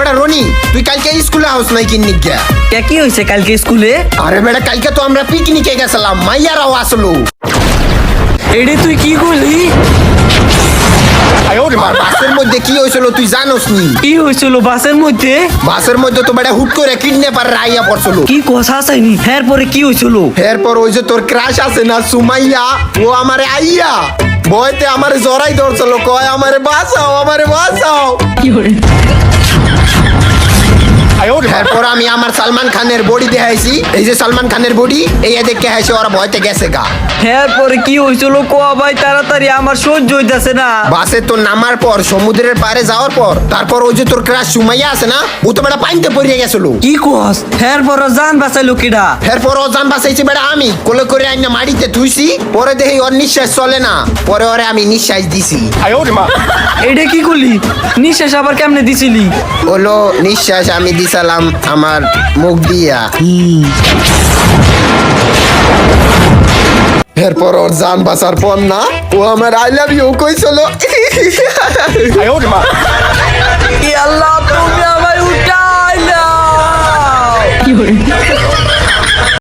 বেটা রনি তুই কালকে স্কুলে হাউস নাই কিন্নি গিয়া? কে কি হয়েছে কালকে স্কুলে? আরে বেটা কালকে তো আমরা পিকনিকে গেছিলাম মাইয়ারাও আসলো। এডে তুই কি করলি? আর বাসের মধ্যে কি হয়েছিল তুই জানোস নি? কি হয়েছিল বাসের মধ্যে? বাসের মধ্যে তো বেটা হুট করে কিডন্যাপার আইয়া পড়ছিল। কি কথা আসাইনি হ্যাঁ পরে কি হয়েছিল এরপর ওই যে তোর ক্রাশ আছে না সুমাইয়া ও আমারে আইয়া ভয়তে আমারে জড়াই ধরছিল কয় আমারে বাঁচাও আমারে বাঁচাও। এরপর আমি আমার সালমান খানের বডি দেখাইছি। এই যে সালমান খানের বডি এই দেখে হাসি ওরা ভয়তে গেছে গা। হ্যাঁ পরে কি হয়েছিল কোয়া ভাই তাড়াতাড়ি আমার সহ্য হইতাছে না। বাসে তো নামার পর সমুদ্রের পারে যাওয়ার পর তারপর ওই যে তোর ক্রাশ সুমাইয়া আছে না ও তো বেটা পানিতে পড়িয়ে গেছিল। কি কস? হ্যাঁ পরে জান বাঁচাইলো কিডা? এরপর ও জান বাঁচাইছি বেটা আমি। কোলে করে আইনা মাটিতে থুইছি পরে দেখি ওর নিঃশ্বাস চলে না। পরে ওরে আমি নিঃশ্বাস দিছি। এটা কি নিঃশ্বাস আবার কেমনে দিছিলি? হলো নিঃশ্বাস আমি দিছিলাম আমার মুখ দিয়া। এরপর ওর যান বাঁচার পর না ও আমার আই লাভ ইউ আল্লাহ তুমি আমায় উঠাই না কি